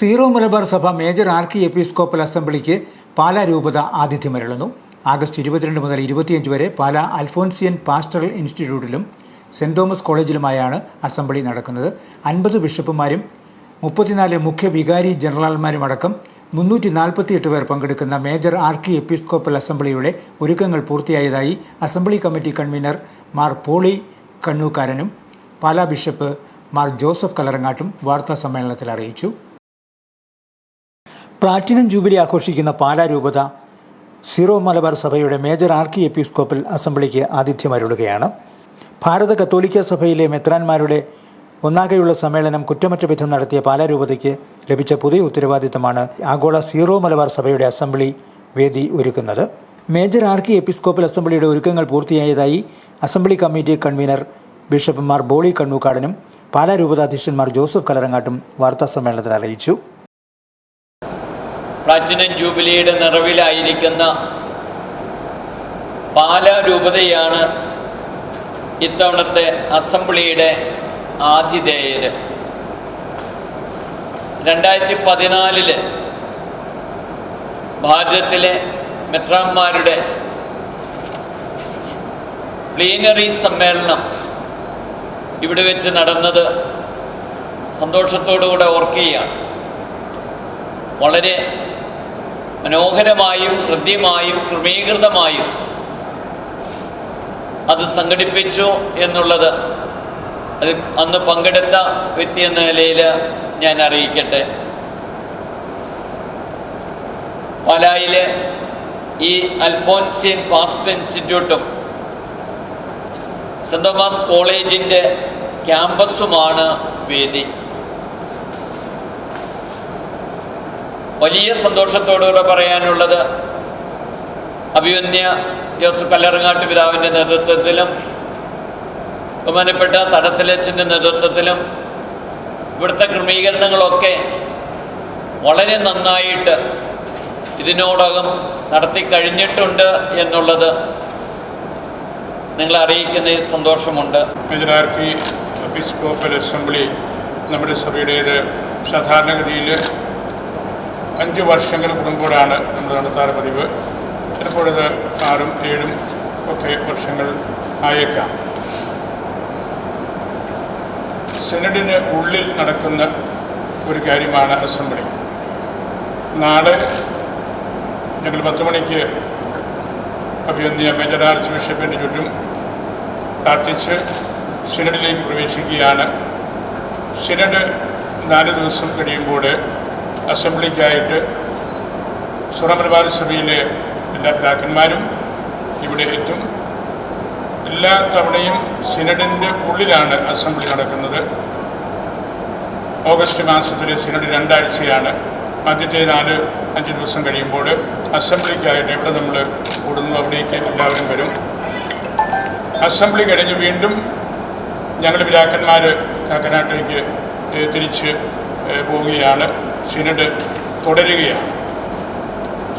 Zero Malabar സഭ major archiepiscopal അസംബ്ലിക്ക് പാലാ രൂപത ആതിഥ്യമരുളുന്നു. ആഗസ്റ്റ് ഇരുപത്തിരണ്ട് മുതൽ ഇരുപത്തിയഞ്ച് വരെ പാലാ അൽഫോൻസിയൻ പാസ്റ്ററൽ ഇൻസ്റ്റിറ്റ്യൂട്ടിലും സെന്റ് തോമസ് കോളേജിലുമായാണ് അസംബ്ലി നടക്കുന്നത്. അൻപത് ബിഷപ്പുമാരും മുപ്പത്തിനാല് മുഖ്യ വികാരി ജനറൽമാരും അടക്കം മുന്നൂറ്റി നാൽപ്പത്തിയെട്ട് പേർ പങ്കെടുക്കുന്ന മേജർ ആർക്കി എപ്പിസ്കോപ്പൽ അസംബ്ലിയുടെ ഒരുക്കങ്ങൾ പൂർത്തിയായതായി assembly committee convener Mar Pauly കണ്ണൂക്കാരനും Pala bishop Mar Joseph കലറങ്ങാട്ടും വാർത്താ സമ്മേളനത്തിൽ അറിയിച്ചു. പ്ലാറ്റിനം ജൂബിലി ആഘോഷിക്കുന്ന പാലാരൂപത സീറോ മലബാർ സഭയുടെ മേജർ ആർക്കി എപ്പിസ്കോപ്പൽ അസംബ്ലിക്ക് ആതിഥ്യമരുളുകയാണ് ഭാരത കത്തോലിക്ക സഭയിലെ മെത്രാന്മാരുടെ ഒന്നാകെയുള്ള സമ്മേളനം കുറ്റമറ്റ വിധം നടത്തിയ പാലാരൂപതയ്ക്ക് ലഭിച്ച പുതിയ ഉത്തരവാദിത്തമാണ് ആഗോള സീറോ മലബാർ സഭയുടെ അസംബ്ലി വേദി ഒരുക്കുന്നത്. മേജർ ആർക്കി എപ്പിസ്കോപ്പൽ അസംബ്ലിയുടെ ഒരുക്കങ്ങൾ പൂർത്തിയായതായി assembly committee convener bishop Mar Pauly കണ്ണൂക്കാടനും Pala അധ്യക്ഷന്മാർ Joseph കലറങ്ങാട്ടും വാർത്താസമ്മേളനത്തിൽ അറിയിച്ചു. പ്ലാറ്റിനം ജൂബിലിയുടെ നിറവിലായിരിക്കുന്ന പാല രൂപതയാണ് ഇത്തവണത്തെ അസംബ്ലിയുടെ ആതിഥേയർ രണ്ടായിരത്തി പതിനാലിൽ ഭാരതത്തിലെ മെത്രാന്മാരുടെ പ്ലീനറി സമ്മേളനം ഇവിടെ വെച്ച് നടന്നത് സന്തോഷത്തോടുകൂടെ ഓർക്കുകയാണ്. വളരെ മനോഹരമായും ഹൃദ്യമായും ക്രമീകൃതമായും അത് സംഘടിപ്പിച്ചു എന്നുള്ളത് അത് അന്ന് പങ്കെടുത്ത വ്യക്തി എന്ന നിലയിൽ ഞാൻ അറിയിക്കട്ടെ. പാലായിലെ ഈ അൽഫോൻസിയൻ പാസ്റ്റർ ഇൻസ്റ്റിറ്റ്യൂട്ടും സെന്റ് തോമസ് കോളേജിന്റെ ക്യാമ്പസുമാണ് വേദി. വലിയ സന്തോഷത്തോടുകൂടെ പറയാനുള്ളത് അഭിവന്യ ജോസഫ് കല്ലറങ്ങാട്ട് പിതാവിന്റെ നേതൃത്വത്തിലും ബഹുമാനപ്പെട്ട തടത്തിലച്ഛന്റെ നേതൃത്വത്തിലും ഇവിടുത്തെ ക്രമീകരണങ്ങളൊക്കെ വളരെ നന്നായിട്ട് ഇതിനോടകം നടത്തി കഴിഞ്ഞിട്ടുണ്ട് എന്നുള്ളത് നിങ്ങളെ അറിയിക്കുന്നതിൽ സന്തോഷമുണ്ട്. മെജറാർക്കി എപ്പിസ്കോപ്പൽ അസംബ്ലി നമ്മുടെ സഭയുടെ സാധാരണഗതിയിൽ അഞ്ച് വർഷങ്ങൾ കൂടുമ്പോഴാണ് നമ്മൾ നടത്താറ് പതിവ് ചിലപ്പോഴത് ആറും ഏഴും ഒക്കെ വർഷങ്ങൾ ആയേക്കാം. സെനഡിന് ഉള്ളിൽ നടക്കുന്ന ഒരു കാര്യമാണ് അസംബ്ലി. നാളെ ഞങ്ങൾ പത്ത് മണിക്ക് അഭിനന്ദിയ മേജർ ആർച്ച് ബിഷപ്പിന്റെ ചുറ്റും പ്രാർത്ഥിച്ച് സിനഡിലേക്ക് പ്രവേശിക്കുകയാണ്. സിനഡ് നാല് ദിവസം കഴിയുമ്പോൾ അസംബ്ലിക്കായിട്ട് സുറമലബാർ സഭയിലെ എല്ലാ പിതാക്കന്മാരും ഇവിടെ എത്തും. എല്ലാ തവണയും സിനഡിന്റെ ഉള്ളിലാണ് അസംബ്ലി നടക്കുന്നത്. ഓഗസ്റ്റ് മാസത്തിലെ സിനഡ് രണ്ടാഴ്ചയാണ്. ആദ്യത്തെ നാല് അഞ്ച് ദിവസം കഴിയുമ്പോൾ അസംബ്ലിക്കായിട്ട് ഇവിടെ നമ്മൾ കൂടുന്നു. അവിടേക്ക് എല്ലാവരും വരും. അസംബ്ലി കഴിഞ്ഞ് വീണ്ടും ഞങ്ങൾ പിതാക്കന്മാർ കാക്കനാട്ടിലേക്ക് തിരിച്ച് പോവുകയാണ്. സിനഡ് തുടരുകയാണ്.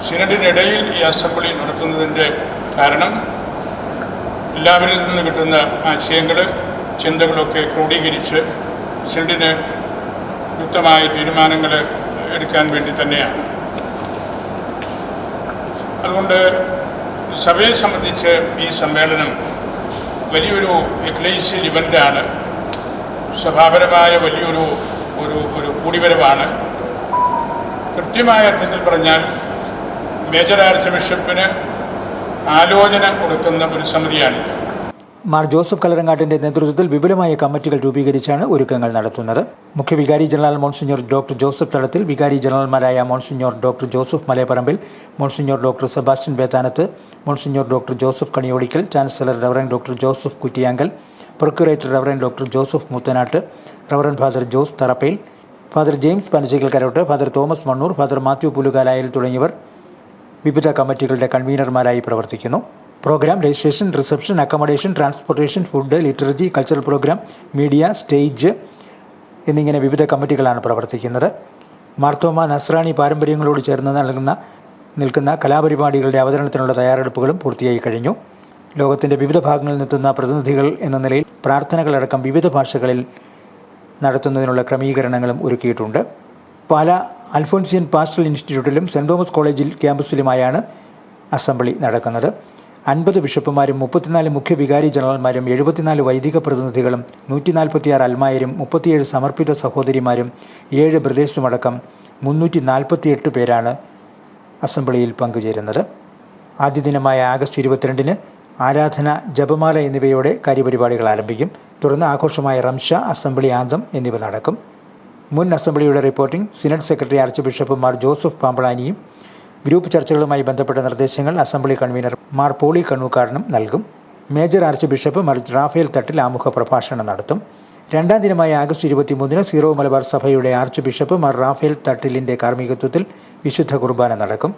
സിനഡിനിടയിൽ ഈ അസംബ്ലി നടത്തുന്നതിന്റെ കാരണം എല്ലാവരിൽ നിന്ന് കിട്ടുന്ന ആശയങ്ങൾ ചിന്തകളൊക്കെ ക്രോഡീകരിച്ച് സിനഡിന് യുക്തമായ തീരുമാനങ്ങൾ എടുക്കാൻ വേണ്ടി തന്നെയാണ്. അതുകൊണ്ട് സഭയെ സംബന്ധിച്ച് ഈ സമ്മേളനം വലിയൊരു എക്ലേഷ്യൽ ഇവന്റാണ്. സഭാപരമായ വലിയൊരു ഒരു ഒരു കൂടിവരവാണ്. കൃത്യമായ അർത്ഥത്തിൽ പറഞ്ഞാൽ മേജർ ആർച്ച് ബിഷപ്പിന് ആലോചന കൊടുക്കുന്ന ഒരു സമിതിയാണിത് മാർ ജോസഫ് കലരങ്ങാട്ടിന്റെ നേതൃത്വത്തിൽ വിപുലമായ കമ്മിറ്റികൾ രൂപീകരിച്ചാണ് ഒരുക്കങ്ങൾ നടത്തുന്നത്. മുഖ്യ വികാരി general monsignor doctor Joseph Thadathil വികാരി ജനറൽമാരായ monsignor doctor Joseph Malayapparambil monsignor doctor Sebastian Bethanath monsignor doctor Joseph Kaniyodickal chancellor reverend doctor Joseph Kuttiyankal procurator reverend doctor Joseph Muthanattu reverend father Jose Tharappel father James Panachekal Karottu father Thomas Mannoor father Mathew Pulukalayil തുടങ്ങിയവർ വിവിധ കമ്മിറ്റികളുടെ കൺവീനർമാരായി പ്രവർത്തിക്കുന്നു. Program registration reception accommodation transportation food liturgy cultural program media stage എന്നിങ്ങനെ വിവിധ കമ്മിറ്റികളാണ് പ്രവർത്തിക്കുന്നത്. മാർത്തോമ നസ്രാണി പാരമ്പര്യങ്ങളോട് ചേർന്ന് നൽകുന്ന നിൽക്കുന്ന കലാപരിപാടികളുടെ അവതരണത്തിനുള്ള തയ്യാറെടുപ്പുകളും പൂർത്തിയായി കഴിഞ്ഞു. ലോകത്തിന്റെ വിവിധ ഭാഗങ്ങളിൽ നിന്നെത്തുന്ന പ്രതിനിധികൾ എന്ന നിലയിൽ പ്രാർത്ഥനകളടക്കം വിവിധ ഭാഷകളിൽ നടത്തുന്നതിനുള്ള ക്രമീകരണങ്ങളും ഒരുക്കിയിട്ടുണ്ട്. പാല അൽഫോൻസിയൻ പാസ്റ്റൽ ഇൻസ്റ്റിറ്റ്യൂട്ടിലും സെന്റ് തോമസ് കോളേജിൽ ക്യാമ്പസിലുമായാണ് അസംബ്ലി നടക്കുന്നത്. അൻപത് ബിഷപ്പുമാരും മുപ്പത്തിനാല് മുഖ്യ വികാരി ജനറൽമാരും എഴുപത്തിനാല് വൈദിക പ്രതിനിധികളും നൂറ്റി നാൽപ്പത്തിയാറ് അൽമായരും മുപ്പത്തിയേഴ് സമർപ്പിത സഹോദരിമാരും ഏഴ് ബ്രദേഴ്സുമടക്കം മുന്നൂറ്റി നാൽപ്പത്തിയെട്ട് പേരാണ് അസംബ്ലിയിൽ പങ്കുചേരുന്നത്. ആദ്യ ദിനമായ ആഗസ്റ്റ് ഇരുപത്തിരണ്ടിന് ആരാധന ജപമാല എന്നിവയോടെ കാര്യപരിപാടികൾ ആരംഭിക്കും. തുടർന്ന് ആഘോഷമായ റംഷ അസംബ്ലി ആന്തം എന്നിവ നടക്കും. മുൻ അസംബ്ലിയുടെ reporting synod secretary archbishop Mar Joseph പാമ്പളാനിയും group ചർച്ചകളുമായി ബന്ധപ്പെട്ട നിർദ്ദേശങ്ങൾ അസംബ്ലി കൺവീനർ മാർ പോളി കണ്ണൂക്കാടനും നൽകും. Major archbishop Mar Raphael Thattil ആമുഖ പ്രഭാഷണം നടത്തും. രണ്ടാം ദിനമായ ആഗസ്റ്റ് ഇരുപത്തിമൂന്നിന് സീറോ മലബാർ സഭയുടെ ആർച്ച് ബിഷപ്പ് മാർ റാഫേൽ തട്ടിലിന്റെ കാർമ്മികത്വത്തിൽ വിശുദ്ധ കുർബാന നടക്കും.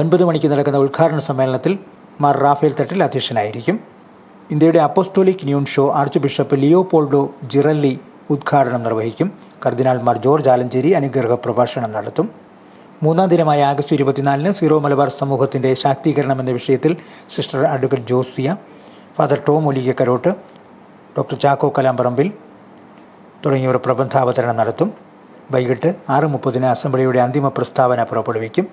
ഒൻപത് മണിക്ക് നടക്കുന്ന ഉദ്ഘാടന സമ്മേളനത്തിൽ മാർ റാഫേൽ തട്ടിൽ അധ്യക്ഷനായിരിക്കും. ഇന്ത്യയുടെ apostolic nuncio archbishop Leopoldo Girelli ഉദ്ഘാടനം നിർവഹിക്കും. കർദിനാൾ മാർ ജോർജ് ആലഞ്ചേരി അനുഗ്രഹ പ്രഭാഷണം നടത്തും. മൂന്നാം ദിനമായ ആഗസ്റ്റ് ഇരുപത്തിനാലിന് സീറോ മലബാർ സമൂഹത്തിന്റെ ശാക്തീകരണം എന്ന വിഷയത്തിൽ sister advocate Josia father Tom Olikkarottu doctor Chacko Kalamparambil തുടങ്ങിയവർ പ്രബന്ധാവതരണം നടത്തും. വൈകിട്ട് ആറ് മുപ്പതിന് അസംബ്ലിയുടെ അന്തിമ പ്രസ്താവന പുറപ്പെടുവിക്കും.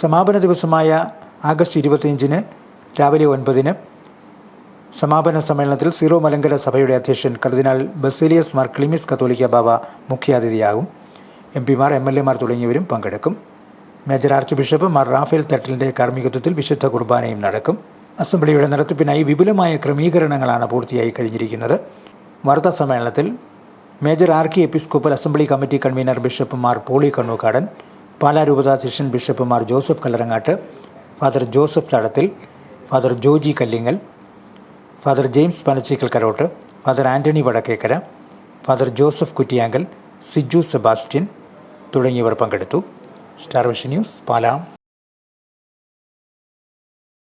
സമാപന ദിവസമായ ആഗസ്റ്റ് ഇരുപത്തിയഞ്ചിന് രാവിലെ ഒൻപതിന് സമാപന സമ്മേളനത്തിൽ സീറോ മലങ്കര സഭയുടെ അധ്യക്ഷൻ കർദിനാൾ ബസേലിയസ് മാർ ക്ലിമിസ് കത്തോലിക്ക ബാബ മുഖ്യാതിഥിയാകും. എം പിമാർ എം എൽ എമാർ തുടങ്ങിയവരും പങ്കെടുക്കും. Major archbishop Mar Raphael തട്ടലിന്റെ കാർമ്മികത്വത്തിൽ വിശുദ്ധ കുർബാനയും നടക്കും. അസംബ്ലിയുടെ നടത്തിപ്പിനായി വിപുലമായ ക്രമീകരണങ്ങളാണ് പൂർത്തിയായി കഴിഞ്ഞിരിക്കുന്നത്. വാർത്താ സമ്മേളനത്തിൽ major archiepiscopal assembly committee convener bishop Mar Pauly Kannookadan Pala രൂപതാധ്യക്ഷൻ bishop Mar Joseph Kallarangatt father Joseph Chadathil father Joji Kallingal father James Panachikal Karottu father Antony Vadakkekara father Joseph Kuttiyankal Siju Sebastian തുടങ്ങിയവർ പങ്കെടുത്തു. Star vision news പാലാം.